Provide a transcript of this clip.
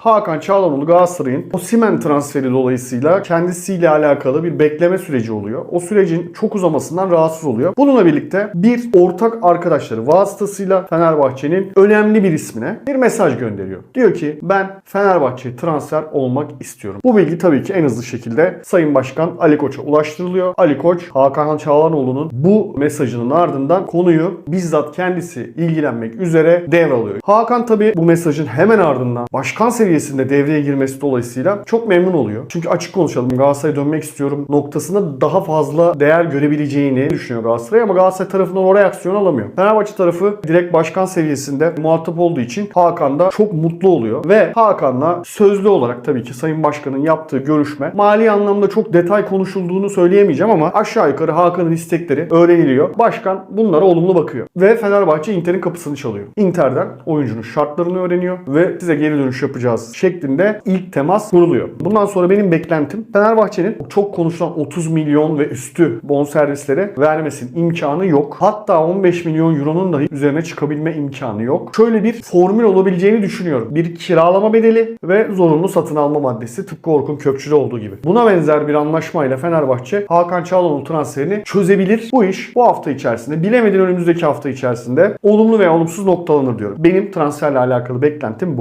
Hakan Çalhanoğlu Galatasaray'ın Osimhen transferi dolayısıyla kendisiyle alakalı bir bekleme süreci oluyor. O sürecin çok uzamasından rahatsız oluyor. Bununla birlikte bir ortak arkadaşları vasıtasıyla Fenerbahçe'nin önemli bir ismine bir mesaj gönderiyor. Diyor ki ben Fenerbahçe transfer olmak istiyorum. Bu bilgi tabii ki en hızlı şekilde Sayın Başkan Ali Koç'a ulaştırılıyor. Ali Koç Hakan Çalhanoğlu'nun bu mesajının ardından konuyu bizzat kendisi ilgilenmek üzere devralıyor. Hakan tabii bu mesajın hemen ardından başkan seviyesinde devreye girmesi dolayısıyla çok memnun oluyor. Çünkü açık konuşalım Galatasaray'a dönmek istiyorum noktasında daha fazla değer görebileceğini düşünüyor Galatasaray ama Galatasaray tarafından o reaksiyon alamıyor. Fenerbahçe tarafı direkt başkan seviyesinde muhatap olduğu için Hakan da çok mutlu oluyor ve Hakan'la sözlü olarak tabii ki Sayın Başkan'ın yaptığı görüşme mali anlamda çok detay konuşulduğunu söyleyemeyeceğim ama aşağı yukarı Hakan'ın istekleri öğreniliyor. Başkan bunlara olumlu bakıyor. Ve Fenerbahçe Inter'in kapısını çalıyor. Inter'den oyuncunun şartlarını öğreniyor ve size geri dönüş yapacağız şeklinde ilk temas kuruluyor. Bundan sonra benim beklentim Fenerbahçe'nin çok konuşulan 30 milyon ve üstü bonservislere vermesinin imkanı yok. Hatta 15 milyon euronun dahi üzerine çıkabilme imkanı yok. Şöyle bir formül olabileceğini düşünüyorum. Bir kiralama bedeli ve zorunlu satın alma maddesi tıpkı Orkun Kökçü'de olduğu gibi. Buna benzer bir anlaşmayla Fenerbahçe Hakan Çalhanoğlu transferini çözebilir. Bu iş bu hafta içerisinde bilemedin önümüzdeki hafta içerisinde olumlu veya olumsuz noktalanır diyorum. Benim transferle alakalı beklentim bu.